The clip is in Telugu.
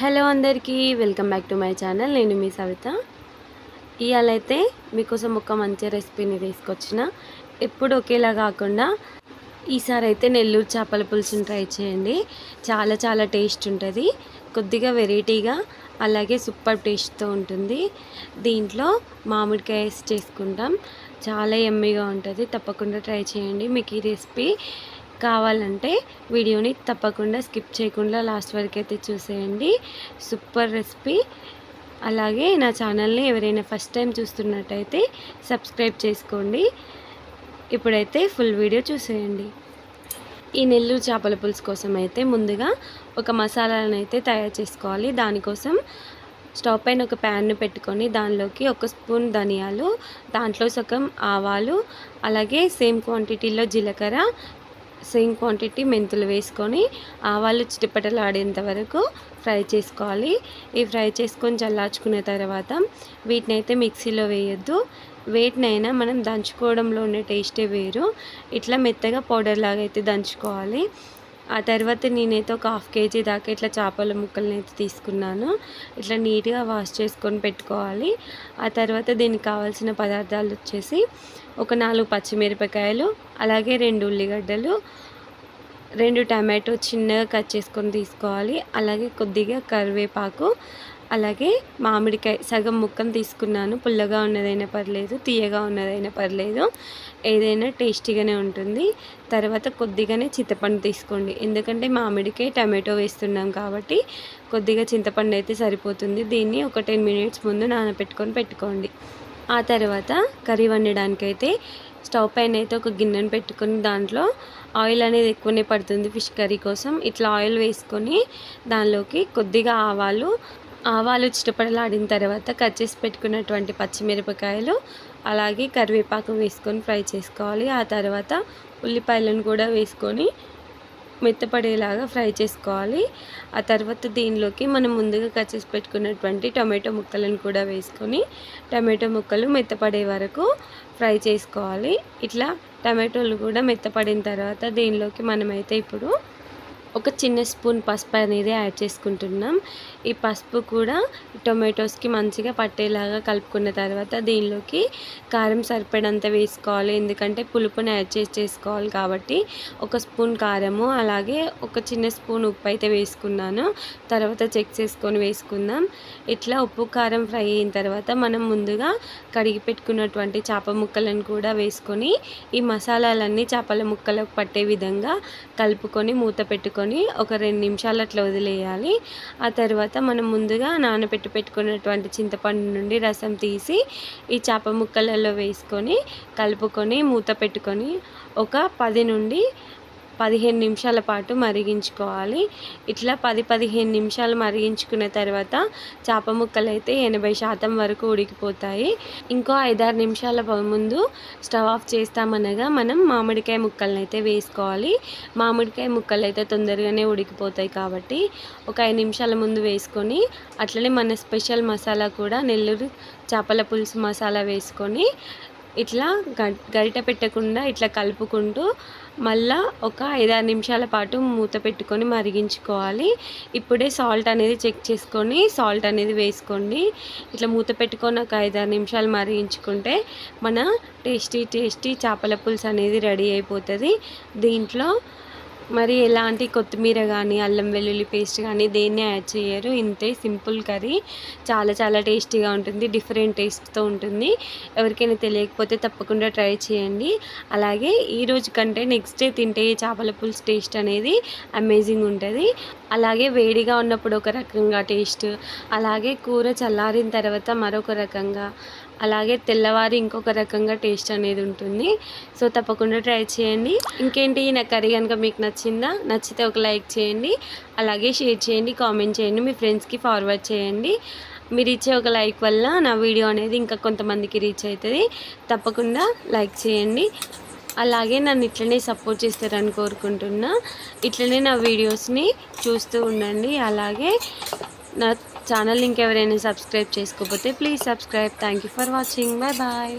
హలో అందరికీ welcome back to my channel. నేను మీ సవిత. ఇవాళైతే మీకోసం ఒక మంచి రెసిపీని తీసుకొచ్చిన. ఎప్పుడు ఒకేలా కాకుండా ఈసారి అయితే నెల్లూరు చేపల పులుసుని ట్రై చేయండి. చాలా చాలా టేస్ట్ ఉంటుంది. కొద్దిగా వెరైటీగా అలాగే సూపర్ టేస్ట్తో ఉంటుంది. దీంట్లో మామిడికాయ వేసి చేసుకుంటాం. చాలా ఎమ్మీగా ఉంటుంది. తప్పకుండా ట్రై చేయండి. మీకు ఈ రెసిపీ కావాలంటే వీడియోని తప్పకుండా స్కిప్ చేయకుండా లాస్ట్ వరకు అయితే చూసేయండి. Super recipe. అలాగే నా ఛానల్ని ఎవరైనా ఫస్ట్ టైం చూస్తున్నట్టయితే సబ్స్క్రైబ్ చేసుకోండి. ఇప్పుడైతే ఫుల్ వీడియో చూసేయండి. ఈ నెల్లూరు చేపల పులుసు కోసం అయితే ముందుగా ఒక మసాలాను అయితే తయారు చేసుకోవాలి. దానికోసం స్టవ్ పైన ఒక ప్యాన్ను పెట్టుకొని దానిలోకి ఒక స్పూన్ ధనియాలు దాంట్లో సగం ఆవాలు అలాగే సేమ్ క్వాంటిటీలో జీలకర్ర సేమ్ క్వాంటిటీ మెంతులు వేసుకొని ఆవాలు చిటిపటలాడేంత వరకు ఫ్రై చేసుకోవాలి. ఈ ఫ్రై చేసుకొని చల్లార్చుకున్న తర్వాత వీటిని అయితే మిక్సీలో వేయొద్దు. వేటినైనా మనం దంచుకోవడంలో ఉండే టేస్టే వేరు. ఇట్లా మెత్తగా పౌడర్ లాగా అయితే దంచుకోవాలి. ఆ తర్వాత నేనైతే ఒక హాఫ్ కేజీ దాకా ఇట్లా చేపల ముక్కలని అయితే తీసుకున్నాను. ఇట్లా నీట్గా వాష్ చేసుకొని పెట్టుకోవాలి. ఆ తర్వాత దీనికి కావాల్సిన పదార్థాలు వచ్చేసి ఒక నాలుగు పచ్చిమిరపకాయలు అలాగే రెండు ఉల్లిగడ్డలు రెండు టమాటో చిన్నగా కట్ చేసుకొని తీసుకోవాలి. అలాగే కొద్దిగా కరివేపాకు అలాగే మామిడికాయ సగం ముక్కను తీసుకున్నాను. పుల్లగా ఉన్నదైనా పర్లేదు తీయగా ఉన్నదైనా పర్లేదు. ఏదైనా టేస్టీగానే ఉంటుంది. తర్వాత కొద్దిగానే చింతపండు తీసుకోండి. ఎందుకంటే మామిడికాయ టమాటో వేస్తున్నాం కాబట్టి కొద్దిగా చింతపండు అయితే సరిపోతుంది. దీన్ని ఒక టెన్ మినిట్స్ ముందు నానబెట్టుకొని పెట్టుకోండి. ఆ తర్వాత కర్రీ వండడానికైతే స్టవ్ పైన అయితే ఒక గిన్నెను పెట్టుకొని దాంట్లో ఆయిల్ అనేది ఎక్కువనే పడుతుంది ఫిష్ కర్రీ కోసం. ఇట్లా ఆయిల్ వేసుకొని దానిలోకి కొద్దిగా ఆవాలు ఆవాలు చిటపడలాడిన తర్వాత కట్ చేసి పెట్టుకున్నటువంటి పచ్చిమిరపకాయలు అలాగే కరివేపాకు వేసుకొని ఫ్రై చేసుకోవాలి. ఆ తర్వాత ఉల్లిపాయలను కూడా వేసుకొని మెత్తపడేలాగా ఫ్రై చేసుకోవాలి. ఆ తర్వాత దీనిలోకి మనం ముందుగా కట్ చేసి పెట్టుకున్నటువంటి టమాటో ముక్కలను కూడా వేసుకొని టమాటో ముక్కలు మెత్తపడే వరకు ఫ్రై చేసుకోవాలి. ఇట్లా టమాటోలు కూడా మెత్తపడిన తర్వాత దీనిలోకి మనమైతే ఇప్పుడు ఒక చిన్న స్పూన్ పసుపు అనేది యాడ్ చేసుకుంటున్నాం. ఈ పసుపు కూడా టొమాటోస్కి మంచిగా పట్టేలాగా కలుపుకున్న తర్వాత దీనిలోకి కారం సరిపడంత వేసుకోవాలి. ఎందుకంటే పులుపుని యాడ్ చేసి చేసుకోవాలి కాబట్టి ఒక స్పూన్ కారము అలాగే ఒక చిన్న స్పూన్ ఉప్పు అయితే వేసుకున్నాను. తర్వాత చెక్ చేసుకొని వేసుకుందాం. ఇట్లా ఉప్పు కారం ఫ్రై అయిన తర్వాత మనం ముందుగా కడిగి పెట్టుకున్నటువంటి చేప ముక్కలను కూడా వేసుకొని ఈ మసాలాలన్నీ చేపల ముక్కలకు పట్టే విధంగా కలుపుకొని మూత పెట్టుకొని పెట్టుకొని ఒక రెండు నిమిషాలు అట్లా వదిలేయాలి. ఆ తర్వాత మనం ముందుగా నానబెట్టి పెట్టుకున్నటువంటి చింతపండు నుండి రసం తీసి ఈ చేప ముక్కలలో వేసుకొని కలుపుకొని మూత పెట్టుకొని ఒక పది నుండి పదిహేను నిమిషాల పాటు మరిగించుకోవాలి. ఇట్లా పది పదిహేను నిమిషాలు మరిగించుకున్న తర్వాత చేప ముక్కలు అయితే ఎనభై శాతం వరకు ఉడికిపోతాయి. ఇంకో ఐదారు నిమిషాల ముందు స్టవ్ ఆఫ్ చేస్తామనగా మనం మామిడికాయ ముక్కలను అయితే వేసుకోవాలి. మామిడికాయ ముక్కలు అయితే తొందరగానే ఉడికిపోతాయి కాబట్టి ఒక ఐదు నిమిషాల ముందు వేసుకొని అట్లనే మన స్పెషల్ మసాలా కూడా నెల్లూరు చేపల పులుసు మసాలా వేసుకొని ఇట్లా గరిట పెట్టకుండా ఇట్లా కలుపుకుంటూ మళ్ళా ఒక ఐదారు నిమిషాల పాటు మూత పెట్టుకొని మరిగించుకోవాలి. ఇప్పుడే సాల్ట్ అనేది చెక్ చేసుకొని సాల్ట్ అనేది వేసుకోండి. ఇట్లా మూత పెట్టుకొని ఒక ఐదారు నిమిషాలు మరిగించుకుంటే మన టేస్టీ టేస్టీ చేపల పులుసు అనేది రెడీ అయిపోతుంది. దీంట్లో మరి ఎలాంటి కొత్తిమీర కానీ అల్లం వెల్లుల్లి పేస్ట్ కానీ దేన్ని యాడ్ చేయరు. ఇంతే సింపుల్ కర్రీ. చాలా చాలా టేస్టీగా ఉంటుంది. డిఫరెంట్ టేస్ట్తో ఉంటుంది. ఎవరికైనా తెలియకపోతే తప్పకుండా ట్రై చేయండి. అలాగే ఈరోజు కంటే నెక్స్ట్ డే తింటే చేపల పులుసు టేస్ట్ అనేది అమేజింగ్ ఉంటుంది. అలాగే వేడిగా ఉన్నప్పుడు ఒక రకంగా టేస్ట్ అలాగే కూర చల్లారిన తర్వాత మరొక రకంగా అలాగే తెల్లవారి ఇంకొక రకంగా టేస్ట్ అనేది ఉంటుంది. సో తప్పకుండా ట్రై చేయండి. ఇంకేంటి? నా కర్రీ కనుక మీకు నచ్చిందా? నచ్చితే ఒక లైక్ చేయండి. అలాగే షేర్ చేయండి కామెంట్ చేయండి మీ ఫ్రెండ్స్కి ఫార్వర్డ్ చేయండి. మీరు ఇచ్చే ఒక లైక్ వల్ల నా వీడియో అనేది ఇంకా కొంతమందికి రీచ్ అవుతుంది. తప్పకుండా లైక్ చేయండి. అలాగే నన్ను ఇట్లనే సపోర్ట్ చేస్తారని కోరుకుంటున్నా. ఇట్లనే నా వీడియోస్ని చూస్తూ ఉండండి. అలాగే నా ఛానల్ ఇంకెవరైనా సబ్స్క్రైబ్ చేసుకోకపోతే please subscribe. Thank you for watching. Bye bye.